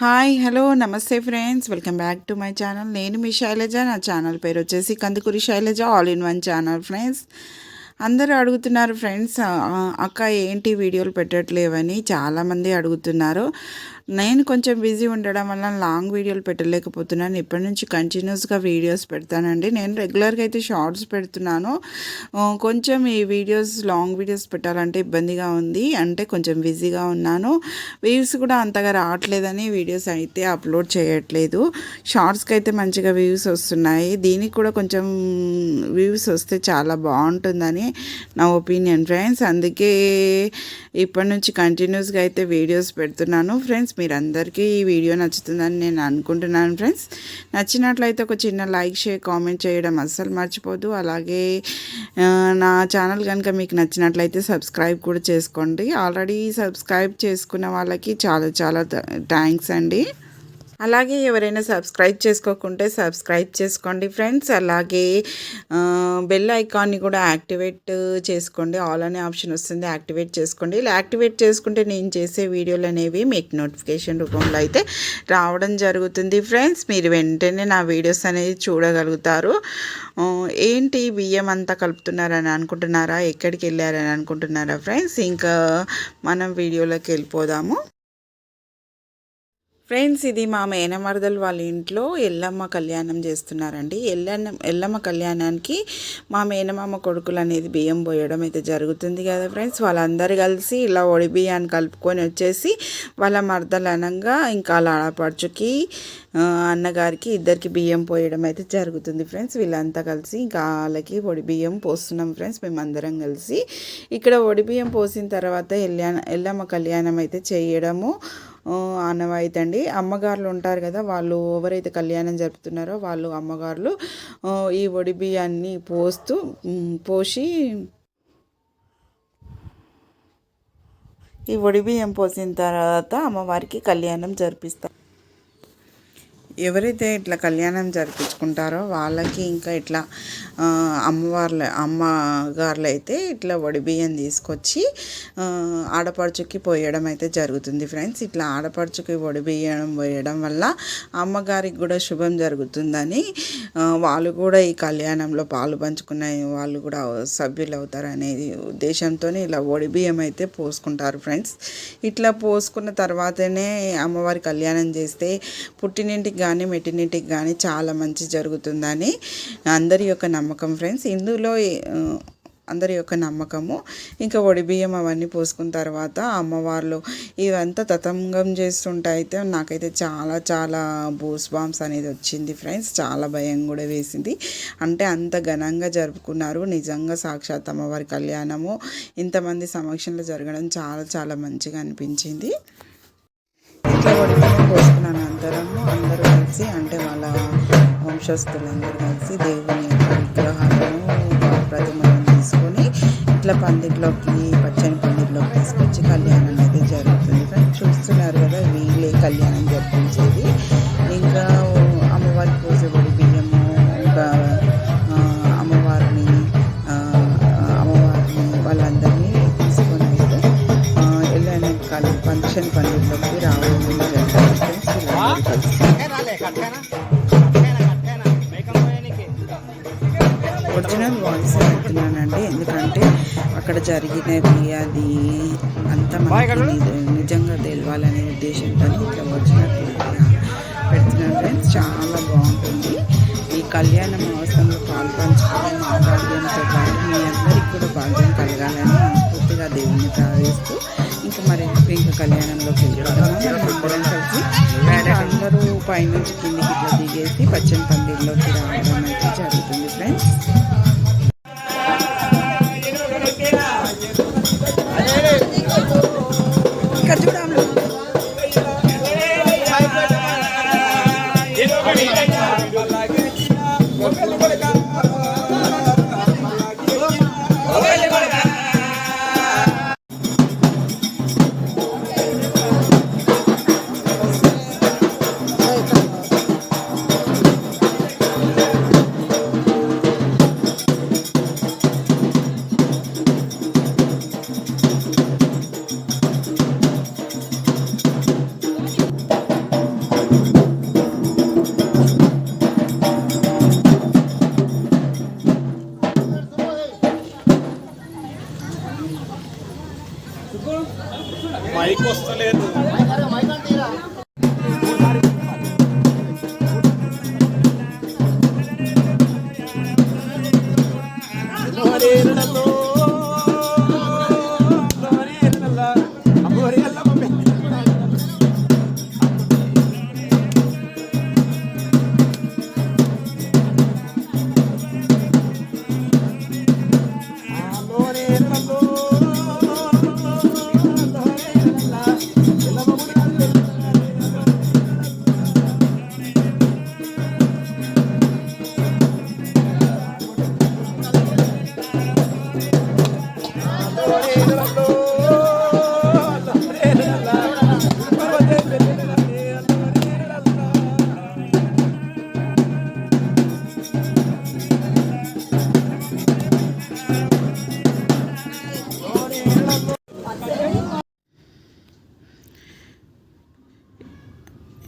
Hi hello నమస్తే friends. Welcome back to my channel. నేను మీ శైలజ. నా ఛానల్ పేరు వచ్చేసి Kandukuri Shailaja all in one channel friends. అందరూ అడుగుతున్నారు ఫ్రెండ్స్ అక్క ఏంటి వీడియోలు పెట్టట్లేవని. చాలామంది అడుగుతున్నారు. నేను కొంచెం బిజీ ఉండడం వల్ల లాంగ్ వీడియోలు పెట్టలేకపోతున్నాను. ఇప్పటి నుంచి కంటిన్యూస్గా వీడియోస్ పెడతానండి. నేను రెగ్యులర్గా అయితే షార్ట్స్ పెడుతున్నాను. కొంచెం ఈ వీడియోస్ లాంగ్ వీడియోస్ పెట్టాలంటే ఇబ్బందిగా ఉంది. అంటే కొంచెం బిజీగా ఉన్నాను. వ్యూస్ కూడా అంతగా రావట్లేదని వీడియోస్ అయితే అప్లోడ్ చేయట్లేదు. షార్ట్స్కి అయితే మంచిగా వ్యూస్ వస్తున్నాయి. దీనికి కూడా కొంచెం వ్యూస్ వస్తే చాలా బాగుంటుందని నా ఒపీనియన్ ఫ్రెండ్స్. అందుకే ఇప్పటి నుంచి కంటిన్యూస్గా అయితే వీడియోస్ పెడుతున్నాను. ఫ్రెండ్స్ మీరందరికీ ఈ వీడియో నచ్చుతుందని నేను అనుకుంటున్నాను ఫ్రెండ్స్. నచ్చినట్లయితే ఒక చిన్న లైక్ షేర్ కామెంట్ చేయడం అస్సలు మర్చిపోదు. అలాగే నా ఛానల్ కనుక మీకు నచ్చినట్లయితే సబ్స్క్రైబ్ కూడా చేసుకోండి. ఆల్రెడీ సబ్స్క్రైబ్ చేసుకున్న వాళ్ళకి చాలా చాలా థ్యాంక్స్ అండి. అలాగే ఎవరైనా సబ్స్క్రైబ్ చేసుకోకుంటే సబ్స్క్రైబ్ చేసుకోండి ఫ్రెండ్స్. అలాగే బెల్ ఐకాన్ని కూడా యాక్టివేట్ చేసుకోండి. ఆల్ అనే ఆప్షన్ వస్తుంది యాక్టివేట్ చేసుకోండి. ఇలా యాక్టివేట్ చేసుకుంటే నేను చేసే వీడియోలు అనేవి మీకు నోటిఫికేషన్ రూపంలో అయితే రావడం జరుగుతుంది ఫ్రెండ్స్. మీరు వెంటనే నా వీడియోస్ అనేది చూడగలుగుతారు. ఏంటి బియ్యం అంతా కలుపుతున్నారని అనుకుంటున్నారా? ఎక్కడికి వెళ్ళారని అనుకుంటున్నారా ఫ్రెండ్స్? ఇంకా మనం వీడియోలోకి వెళ్ళిపోదాము. ఫ్రెండ్స్ ఇది మా మేనమరదలు వాళ్ళ ఇంట్లో ఎల్లమ్మ కళ్యాణం చేస్తున్నారండి. ఎల్లన్న ఎల్లమ్మ కళ్యాణానికి మా మేనమామ కొడుకులు అనేది బియ్యం పోయడం అయితే జరుగుతుంది కదా ఫ్రెండ్స్. వాళ్ళందరూ కలిసి ఇలా ఒడి బియ్యాన్ని కలుపుకొని వచ్చేసి వాళ్ళ మరదలు అనగా ఇంకా అలా ఆడపడుచుకి అన్నగారికి ఇద్దరికి బియ్యం పోయడం అయితే జరుగుతుంది ఫ్రెండ్స్. వీళ్ళంతా కలిసి ఇంకా వాళ్ళకి ఒడి బియ్యం పోస్తున్నాం ఫ్రెండ్స్. మేమందరం కలిసి ఇక్కడ ఒడి బియ్యం పోసిన తర్వాత ఎల్ ఎల్లమ్మ కళ్యాణం అయితే చేయడము ఆనవాయితీ అండి అమ్మగారులు ఉంటారు కదా వాళ్ళు ఎవరైతే కళ్యాణం జరుపుతున్నారో వాళ్ళు అమ్మగారులు ఈ ఒడి బియ్యాన్ని పోస్తూ పోసి ఈ ఒడి బియ్యం పోసిన తర్వాత అమ్మవారికి కళ్యాణం జరిపిస్తారు. ఎవరైతే ఇట్లా కళ్యాణం జరిపించుకుంటారో వాళ్ళకి ఇంకా ఇట్లా అమ్మవార్ల అమ్మగారులు అయితే ఇట్లా బియ్యం తీసుకొచ్చి ఆడపడుచుకి పోయడం అయితే జరుగుతుంది ఫ్రెండ్స్. ఇట్లా ఆడపడుచుకి వడిబియ్యం పోయడం వల్ల అమ్మగారికి కూడా శుభం జరుగుతుందని వాళ్ళు కూడా ఈ కళ్యాణంలో పాలు పంచుకున్న వాళ్ళు కూడా సభ్యులు అవుతారు అనేది ఉద్దేశంతో ఇలా బియ్యం అయితే పోసుకుంటారు ఫ్రెండ్స్. ఇట్లా పోసుకున్న తర్వాతనే అమ్మవారి కళ్యాణం చేస్తే పుట్టినింటికి కానీ మెటర్నిటీకి కానీ చాలా మంచి జరుగుతుందని అందరి యొక్క నమ్మకం ఫ్రెండ్స్ ఇందులో అందరి యొక్క నమ్మకము. ఇంకా బియ్యం అవన్నీ పోసుకున్న తర్వాత అమ్మవార్లు ఇవంతా తతంగం చేస్తుంటే అయితే నాకైతే చాలా చాలా బూస్ బాంబ్స్ అనేది వచ్చింది ఫ్రెండ్స్ చాలా భయం కూడా వేసింది. అంటే అంత ఘనంగా జరుపుకున్నారు. నిజంగా సాక్షాత్ అమ్మవారి కళ్యాణము ఇంతమంది సమక్షంలో జరగడం చాలా చాలా మంచిగా అనిపించింది. ఇట్లా బియ్యం పోసుకున్నాను అందరము అందరూ కలిసి అంటే వాళ్ళ వంశస్థులందరూ కలిసి దేవుని విగ్రహాలను ప్రతిమలను తీసుకొని ఇట్లా పందిట్లోకి పచ్చని పందిట్లోకి తీసుకొచ్చి కళ్యాణం అనేది జరుగుతుంది. చూస్తున్నారు కదా వీళ్ళే కళ్యాణం జరిపించి వాయిస్ ఎందుకంటే అక్కడ జరిగినది అది అంత మనకి నిజంగా తెలియాలనే ఉద్దేశంతో ఇట్లా ఒరిజినల్ పెడుతున్నాను ఫ్రెండ్స్. చాలా బాగుంటుంది. ఈ కళ్యాణ మహోత్సవంలో పాల్పంచుకుని మాట్లాడడంతో పాటు మీ అందరికీ కూడా భాగ్యం కలగాలని మనస్ఫూర్తిగా దేవుణ్ణి ప్రార్థిస్తూ ఇంకా మరి ఇంకా కళ్యాణంలోకి అందరం కలిసి అందరూ పైనుంచి కిందికి ఇట్లా దిగేసి పచ్చని పందిరిలోకి రావడం అయితే జరుగుతుంది ఫ్రెండ్స్.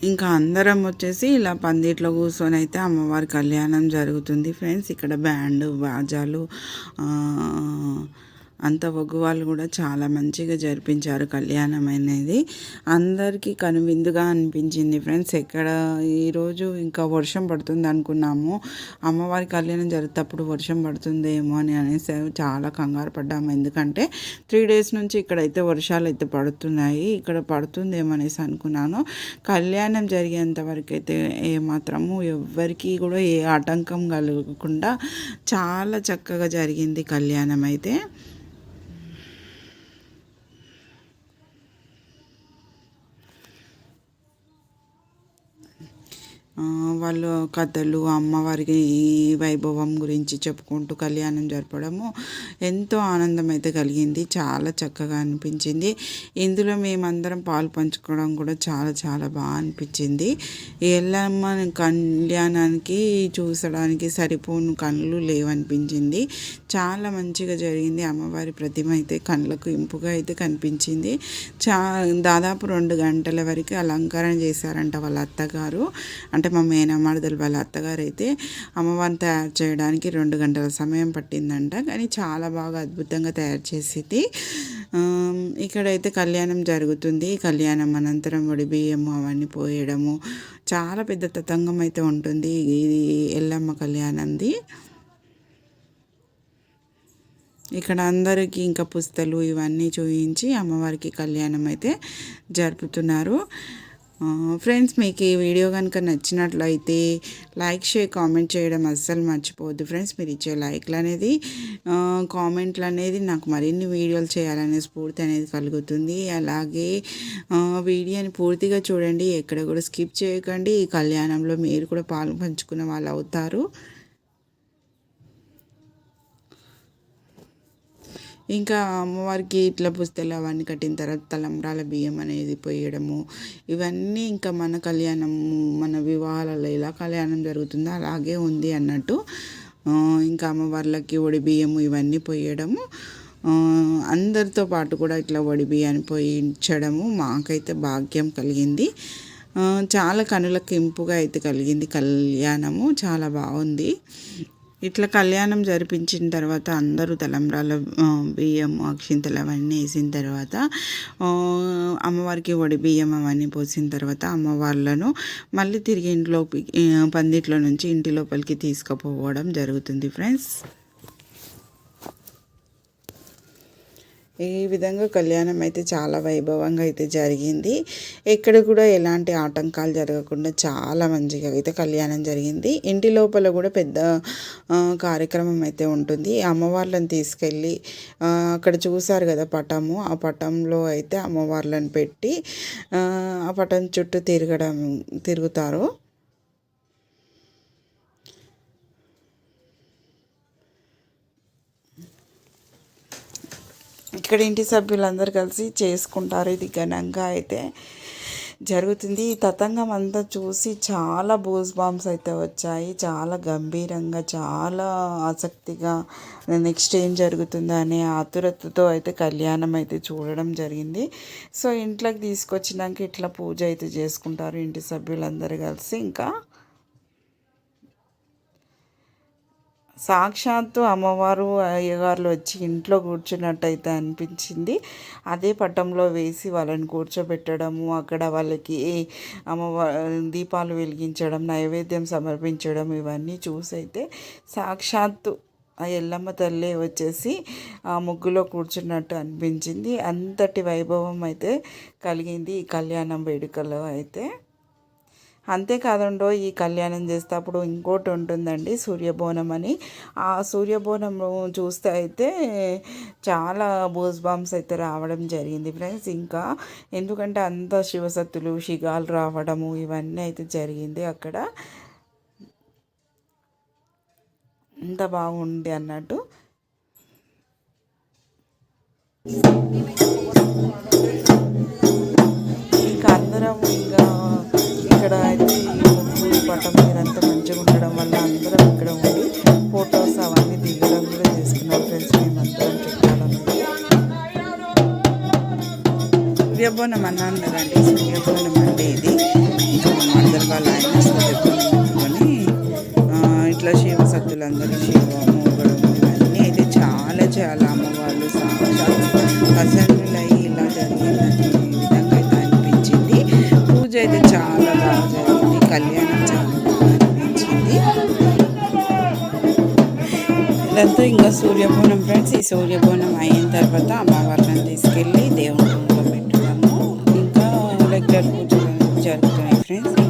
ఇంకా అందరం వచ్చేసి ఇలా పందిట్లో కూర్చొని అయితే అమ్మవారి కళ్యాణం జరుగుతుంది. ఫ్రెండ్స్ ఇక్కడ బ్యాండ్ బాజాలు అంత ఒగ్గు వాళ్ళు కూడా చాలా మంచిగా జరిపించారు కళ్యాణం అనేది. అందరికీ కనువిందుగా అనిపించింది ఫ్రెండ్స్. ఎక్కడ ఈరోజు ఇంకా వర్షం పడుతుంది అనుకున్నాము. అమ్మవారి కళ్యాణం జరిగేటప్పుడు వర్షం పడుతుందేమో అని అనేసి చాలా కంగారు పడ్డాము. ఎందుకంటే త్రీ డేస్ నుంచి ఇక్కడైతే వర్షాలు అయితే పడుతున్నాయి. ఇక్కడ పడుతుందేమో అనేసి అనుకున్నాను. కళ్యాణం జరిగేంత వరకు అయితే ఏమాత్రము ఎవ్వరికీ కూడా ఏ ఆటంకం కలగకుండా చాలా చక్కగా జరిగింది కళ్యాణం అయితే. వాళ్ళు కథలు అమ్మవారికి ఈ వైభవం గురించి చెప్పుకుంటూ కళ్యాణం జరపడము ఎంతో ఆనందం అయితే కలిగింది. చాలా చక్కగా అనిపించింది. ఇందులో మేమందరం పాలు పంచుకోవడం కూడా చాలా చాలా బాగా అనిపించింది. ఎల్లమ్మ కళ్యాణానికి చూసడానికి సరిపోను కళ్ళు లేవనిపించింది. చాలా మంచిగా జరిగింది. అమ్మవారి ప్రతిమ అయితే కళ్ళకు ఇంపుగా అయితే కనిపించింది. చా దాదాపు రెండు గంటల వరకు అలంకరణ చేశారంట వాళ్ళ అత్తగారు. అంటే మా మేనమాడదలు వాళ్ళ అత్తగారు అయితే అమ్మవారిని తయారు చేయడానికి రెండు గంటల సమయం పట్టిందంట. కానీ చాలా బాగా అద్భుతంగా తయారు చేసింది. ఇక్కడైతే కళ్యాణం జరుగుతుంది. కళ్యాణం అనంతరం వడి బియ్యము అవన్నీ పోయడము. చాలా పెద్ద తతంగం అయితే ఉంటుంది. ఇది ఎల్లమ్మ కళ్యాణంది. ఇక్కడ అందరికీ ఇంకా పుస్తలు ఇవన్నీ చూపించి అమ్మవారికి కళ్యాణం అయితే జరుపుతున్నారు. ఫ్రెండ్స్ మీకు ఈ వీడియో కనుక నచ్చినట్లయితే లైక్ షేర్ కామెంట్ చేయడం అస్సలు మర్చిపోవద్దు. ఫ్రెండ్స్ మీరు ఇచ్చే లైక్లు అనేది కామెంట్లు అనేది నాకు మరిన్ని వీడియోలు చేయాలనే స్ఫూర్తి అనేది కలుగుతుంది. అలాగే వీడియోని పూర్తిగా చూడండి. ఎక్కడ కూడా స్కిప్ చేయకండి. ఈ కళ్యాణంలో మీరు కూడా పాలు పంచుకున్న వాళ్ళు అవుతారు. ఇంకా అమ్మవారికి ఇట్లా పుస్తలు అవన్నీ కట్టిన తర్వాత తలంబ్రాల బియ్యం అనేది పోయడము ఇవన్నీ ఇంకా మన కళ్యాణం మన వివాహాలలో ఎలా కళ్యాణం జరుగుతుందో అలాగే ఉంది అన్నట్టు. ఇంకా అమ్మవార్లకి ఒడి బియ్యము ఇవన్నీ పోయడము అందరితో పాటు కూడా ఇట్లా ఒడి బియ్యాన్ని పోయించడము మాకైతే భాగ్యం కలిగింది. చాలా కనులకు ఇంపుగా అయితే కలిగింది కళ్యాణము చాలా బాగుంది. ఇట్లా కళ్యాణం జరిపించిన తర్వాత అందరూ తలంబ్రాల బియ్యం అక్షింతలు అవన్నీ వేసిన తర్వాత అమ్మవారికి వడి బియ్యం అవన్నీ పోసిన తర్వాత అమ్మవార్లను మళ్ళీ తిరిగి ఇంట్లో పందిట్లో నుంచి ఇంటి లోపలికి తీసుకుపోవడం జరుగుతుంది ఫ్రెండ్స్. ఈ విధంగా కళ్యాణం అయితే చాలా వైభవంగా అయితే జరిగింది. ఎక్కడ కూడా ఎలాంటి ఆటంకాలు జరగకుండా చాలా మంచిగా అయితే కళ్యాణం జరిగింది. ఇంటి లోపల కూడా పెద్ద కార్యక్రమం అయితే ఉంటుంది. అమ్మవార్లను తీసుకెళ్ళి అక్కడ చూశారు కదా పటము. ఆ పటంలో అయితే అమ్మవార్లను పెట్టి ఆ పటం చుట్టూ తిరగడం తిరుగుతారు. ఇక్కడ ఇంటి సభ్యులందరూ కలిసి చేసుకుంటారు ఇది ఘనంగా అయితే. జరుగుతుంది. ఈ తతంగం అంతా చూసి చాలా బూస్ బాంబ్స్ అయితే వచ్చాయి. చాలా గంభీరంగా చాలా ఆసక్తిగా నెక్స్ట్ ఏం జరుగుతుందో అనే ఆతురతతో అయితే కళ్యాణం అయితే చూడడం జరిగింది. సో ఇంట్లోకి తీసుకొచ్చినాక ఇట్లా పూజ అయితే చేసుకుంటారు ఇంటి సభ్యులందరూ కలిసి. ఇంకా సాక్షాత్తు అమ్మవారు అయ్యగారులు వచ్చి ఇంట్లో కూర్చున్నట్టయితే అనిపించింది. అదే పట్టంలో వేసి వాళ్ళని కూర్చోబెట్టడము అక్కడ వాళ్ళకి అమ్మవారి దీపాలు వెలిగించడం నైవేద్యం సమర్పించడం ఇవన్నీ చూసైతే సాక్షాత్తు ఆ ఎల్లమ్మ తల్లి వచ్చేసి ఆ ముగ్గులో కూర్చున్నట్టు అనిపించింది. అంతటి వైభవం అయితే కలిగింది ఈ కళ్యాణం వేడుకలో అయితే. అంతేకాదండో ఈ కళ్యాణం చేసేటప్పుడు ఇంకోటి ఉంటుందండి సూర్యబోనం అని. ఆ సూర్యబోనం చూస్తే అయితే చాలా బోస్ బాంబ్స్ అయితే రావడం జరిగింది ఫ్రెండ్స్. ఇంకా ఎందుకంటే అంత శివసత్తులు శిగాలు రావడము ఇవన్నీ అయితే జరిగింది అక్కడ. అంత బాగుంది అన్నట్టు. సూర్యభవనం అన్నాను కదండి సూర్యభవనం అంటే ఇది. ఇంకా మరదల వాళ్ళ ఆయన ఇట్లా శివ సత్తులందరూ శివ మూగడము అయితే చాలా చాలా అమ్మవాళ్ళు ప్రసన్నులు అయ్యి ఇలా జరిగిందని విధంగా అయితే అనిపించింది. పూజ అయితే చాలా బాగా జరిగింది. కళ్యాణం చాలా బాగా అనిపించింది. ఇదంతా ఇంకా సూర్యభవనం ఫ్రెండ్స్. ఈ సూర్యకోణం అయిన తర్వాత అమ్మవారిని తీసుకెళ్ళి దేవుడు జరుగుతున్నాయి జరుగుతున్నాయి ఫ్రెండ్స్